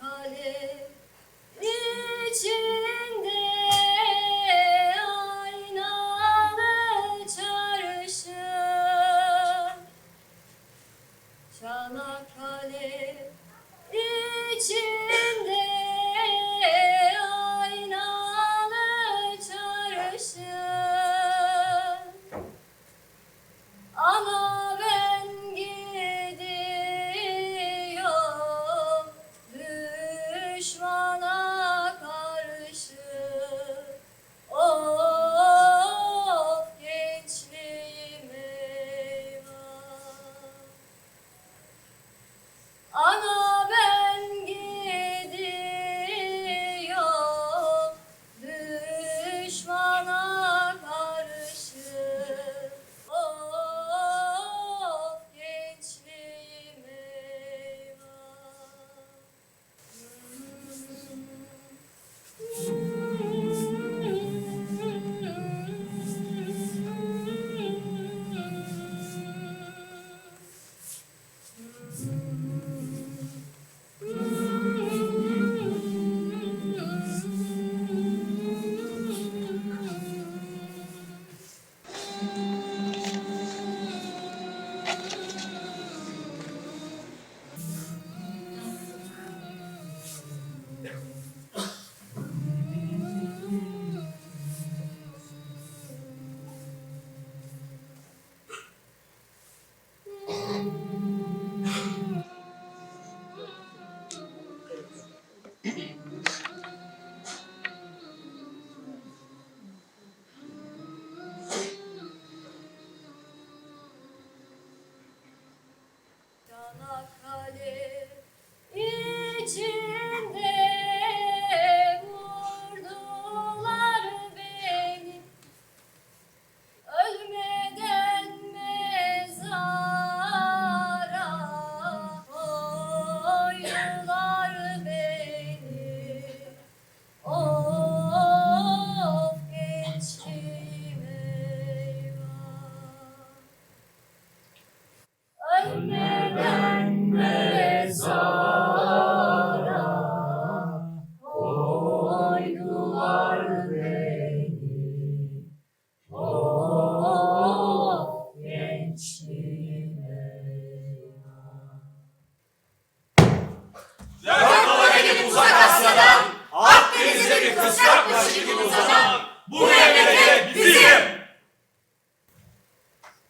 kale içinde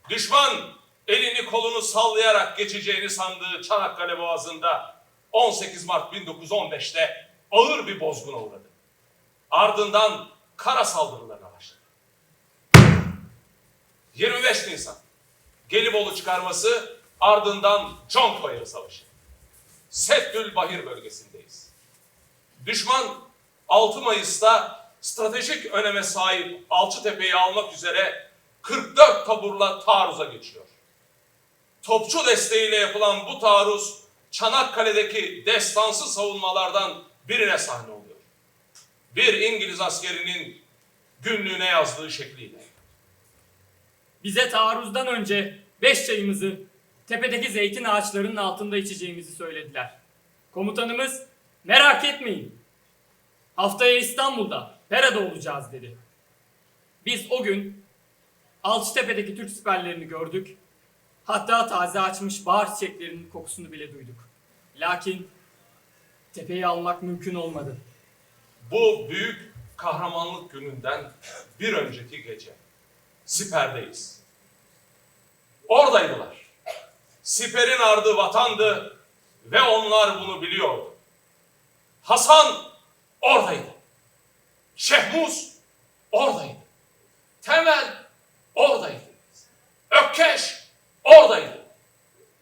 Düşman elini kolunu sallayarak geçeceğini sandığı Çanakkale Boğazı'nda 18 Mart 1915'te ağır bir bozguna uğradı. Ardından kara saldırılarına başladı. 25 Nisan Gelibolu çıkarması ardından Conkoyarı Savaşı. Seddül Bahir bölgesindeyiz. Düşman 6 Mayıs'ta stratejik öneme sahip Alçıtepe'yi almak üzere 44 taburla taarruza geçiyor. Topçu desteğiyle yapılan bu taarruz Çanakkale'deki destansı savunmalardan birine sahne oluyor. Bir İngiliz askerinin günlüğüne yazdığı şekliyle. Bize taarruzdan önce beş çayımızı tepedeki zeytin ağaçlarının altında içeceğimizi söylediler. Komutanımız merak etmeyin. Haftaya İstanbul'da Pera'da olacağız dedi. Biz o gün Alçıtepe'deki Türk siperlerini gördük. Hatta taze açmış bahar çiçeklerinin kokusunu bile duyduk. Lakin tepeyi almak mümkün olmadı. Bu büyük kahramanlık gününden bir önceki gece Siper'deyiz. Oradaydılar. Siper'in ardı vatandı ve onlar bunu biliyordu. Hasan oradaydı. Şehmuz oradaydı. Temel oradaydı. Ökkeş oradaydı.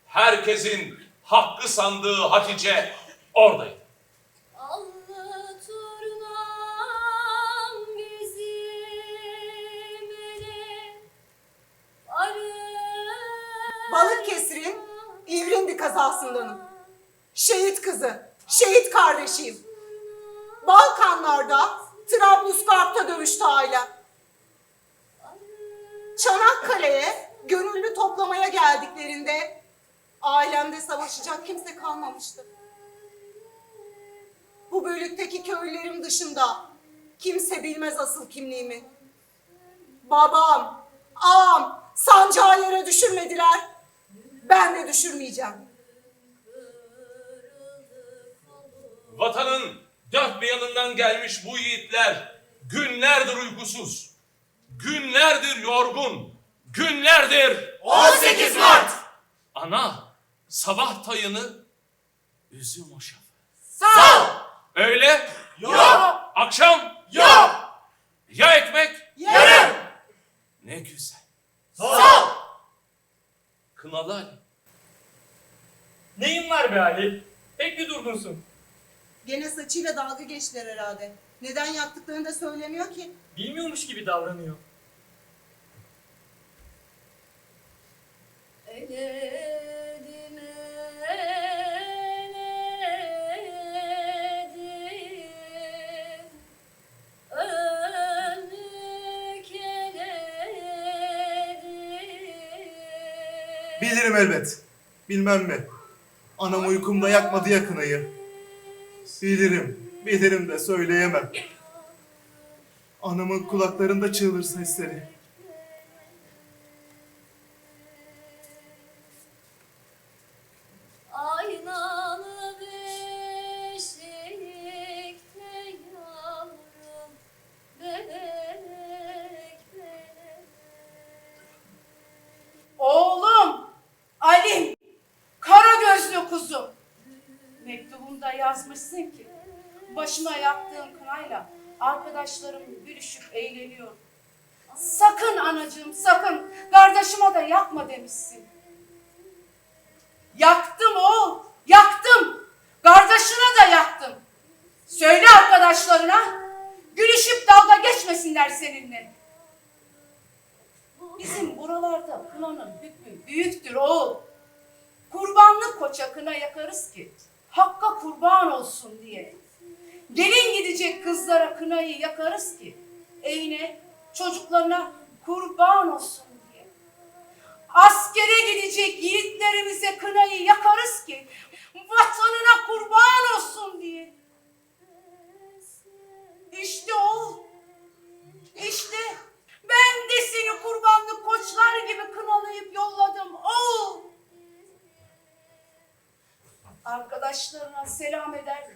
Herkesin hakkı sandığı Hatice oradaydı. Balıkesir'in İvrindi kazasındanım. Şehit kızı, şehit kardeşiyim. Balkanlarda, Trablusgarp'ta dövüştü ailem. Çanakkale'ye gönüllü toplamaya geldiklerinde ailemde savaşacak kimse kalmamıştı. Bu bölükteki köylülerim dışında kimse bilmez asıl kimliğimi. Babam, ağam sancağı yere düşürmediler. Ben de düşürmeyeceğim. Vatanın dört bir yanından gelmiş bu yiğitler günlerdir uykusuz, günlerdir yorgun, günlerdir 18 Mart! ana sabah tayını üzüm hoşaf. Sağ! Öğle Yok! akşam Yok! ya ekmek Yarım! ne güzel. Sağ! Kınalı Ali. Neyin var be Ali? Pek bir durgunsun. Gene saçıyla dalga geçtiler herhalde. Neden yaktıklarını da söylemiyor ki. Bilmiyormuş gibi davranıyor. Eledim Bilirim elbet. Bilmem mi? Anam uykumda yakmadı yakınayı. Bilirim, bilirim de söyleyemem. Anamın kulaklarında çığlır sesleri. Eğleniyor. Sakın anacığım, sakın kardeşime de yakma demişsin. Yaktım oğul, yaktım. Kardeşine de yaktım. Söyle arkadaşlarına, gülüşüp dalga geçmesinler seninle. Bizim buralarda kınanın hükmü büyüktür oğul. Kurbanlık koça kına yakarız ki Hakk'a kurban olsun diye. Gelin gidecek kızlara kınayı yakarız ki evine çocuklarına kurban olsun diye. Askere gidecek yiğitlerimize kınayı yakarız ki vatanına kurban olsun diye. İşte oğul işte ben de seni kurbanlık koçlar gibi kınalayıp yolladım oğul. Arkadaşlarına selam eder.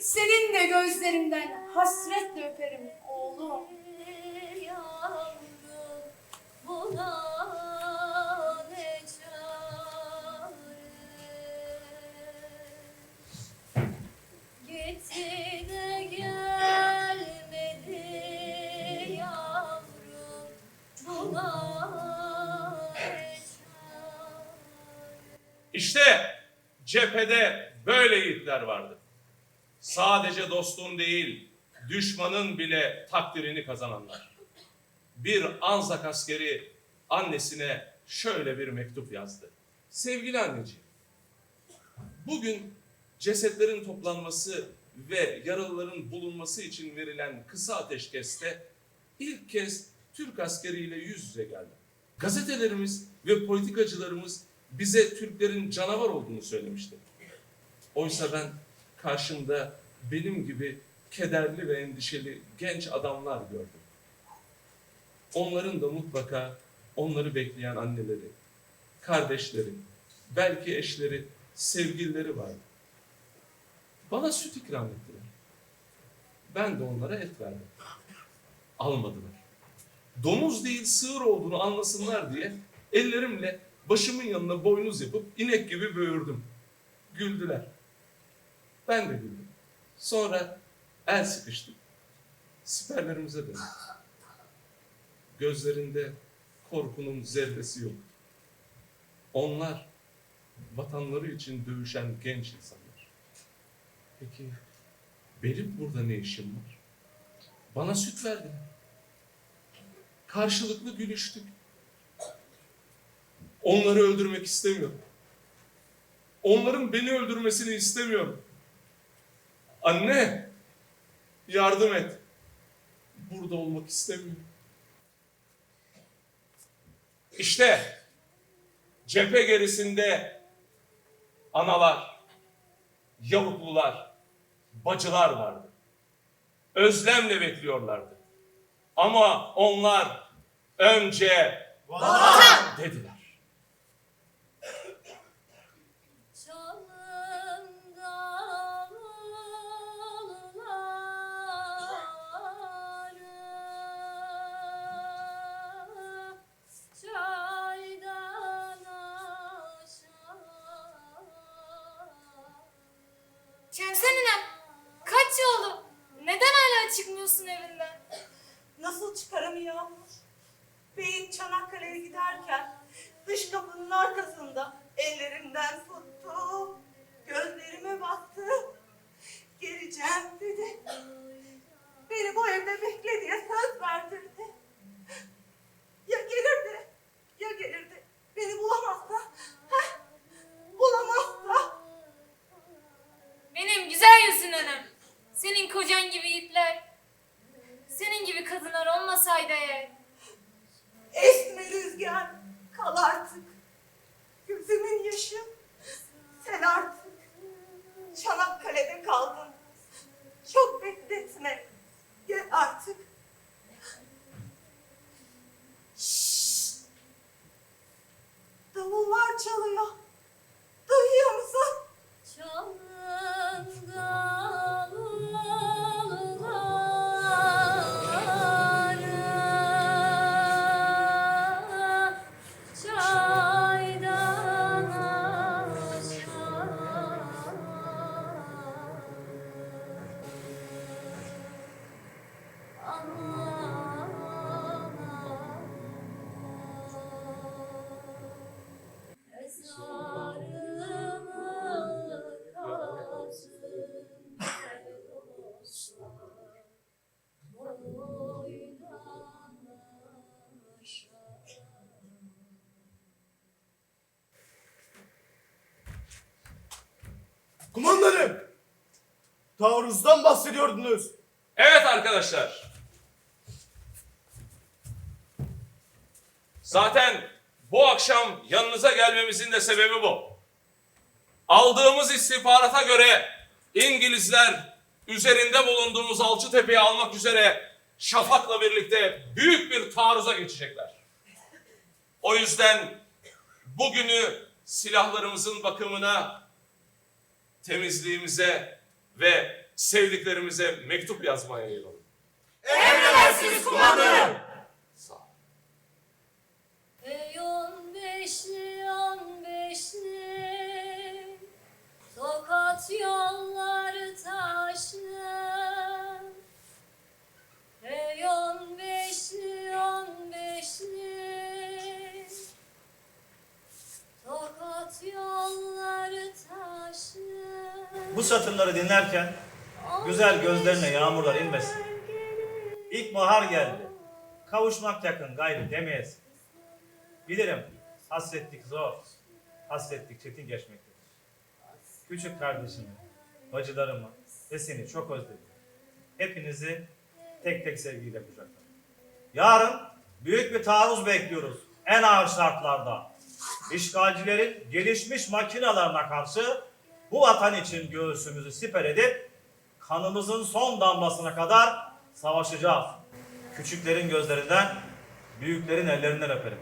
Senin de gözlerinden hasretle öperim oğlum. yavrum buna ne çare Gitti de gelmedi yavrum buna ne çare İşte cephede böyle yiğitler vardı. Sadece dostun değil, düşmanın bile takdirini kazananlar. Bir Anzak askeri annesine şöyle bir mektup yazdı. Sevgili anneciğim, bugün cesetlerin toplanması ve yaralıların bulunması için verilen kısa ateşkeste ilk kez Türk askeriyle yüz yüze geldim. Gazetelerimiz ve politikacılarımız bize Türklerin canavar olduğunu söylemişti. Oysa ben karşımda benim gibi kederli ve endişeli genç adamlar gördüm. Onların da mutlaka onları bekleyen anneleri, kardeşleri, belki eşleri, sevgilileri vardı. Bana süt ikram ettiler. Ben de onlara et verdim. Almadılar. Domuz değil sığır olduğunu anlasınlar diye ellerimle başımın yanına boynuz yapıp inek gibi böğürdüm. Güldüler. Ben de güldüm. Sonra el sıkıştık. Siperlerimize döndük. Gözlerinde korkunun zerresi yok. Onlar vatanları için dövüşen genç insanlar. Peki benim burada ne işim var? Bana süt verdiler. Karşılıklı gülüştük. Onları öldürmek istemiyorum. Onların beni öldürmesini istemiyorum. Anne, yardım et. Burada olmak istemiyorum. İşte cephe gerisinde analar, Yavuklular, bacılar vardı. Özlemle bekliyorlardı. Ama onlar önce Vatan! dediler. Dış kapının arkasında ellerimden tuttu. Gözlerime baktı. Geleceğim dedi. Beni bu evde bekle diye söz verdirdi. Ya gelirdi, ya gelirdi. Beni bulamazsa, heh, bulamazsa. Benim güzel yüzün hanım. Senin kocan gibi itler. Senin gibi kadınlar olmasaydı eğer. Esme rüzgar kal artık. Gözümün yaşı sen artık. Çanakkale'de kaldın. Çok bekletme. Gel artık. Kumandanım! Taarruzdan bahsediyordunuz. Evet arkadaşlar. Zaten bu akşam yanınıza gelmemizin de sebebi bu. Aldığımız istihbarata göre İngilizler üzerinde bulunduğumuz Alçıtepe'yi almak üzere Şafak'la birlikte büyük bir taarruza geçecekler. O yüzden bugünü silahlarımızın bakımına, temizliğimize ve sevdiklerimize mektup yazmaya yayılalım. Emredersiniz kumandanım. Sağ ol. Ey on beşli on beşli Tokat yolları Bu satırları dinlerken güzel gözlerine yağmurlar inmesin. İlkbahar geldi. Kavuşmak yakın gayrı demeyesin. Bilirim hasretlik zor. Hasretlik çetin geçmektedir. Küçük kardeşimi, bacılarımı ve seni çok özledim. Hepinizi tek tek sevgiyle kucaklarım. Yarın büyük bir taarruz bekliyoruz. En ağır şartlarda. İşgalcilerin gelişmiş makinalarına karşı bu vatan için göğsümüzü siper edip kanımızın son damlasına kadar savaşacağız. Küçüklerin gözlerinden, büyüklerin ellerinden öperim.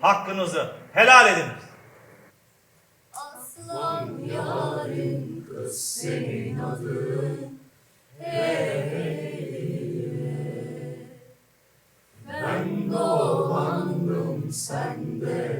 Hakkınızı helal ediniz. Aslan yarim kız senin adın Ben dolandım sen de dolan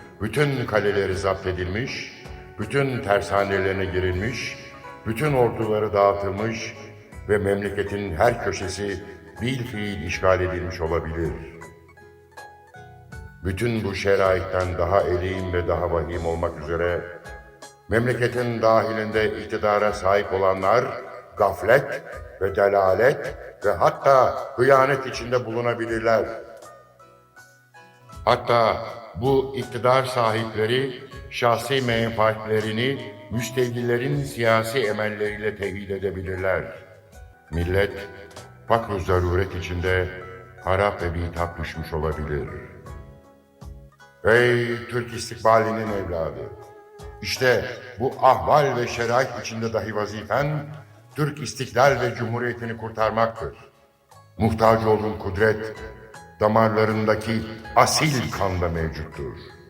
bütün kaleleri zapt edilmiş, bütün tersanelerine girilmiş, bütün orduları dağıtılmış ve memleketin her köşesi bil fiil işgal edilmiş olabilir. Bütün bu şeraitten daha eleyim ve daha vahim olmak üzere memleketin dahilinde iktidara sahip olanlar gaflet ve delalet ve hatta hıyanet içinde bulunabilirler. Hatta bu iktidar sahipleri şahsi menfaatlerini müstevlilerin siyasi emelleriyle tevhid edebilirler. Millet fakr zaruret içinde harap ve bitap düşmüş olabilir. Ey Türk istikbalinin evladı! İşte bu ahval ve şerait içinde dahi vazifen Türk istiklal ve cumhuriyetini kurtarmaktır. Muhtaç olduğun kudret damarlarındaki asil kanda mevcuttur.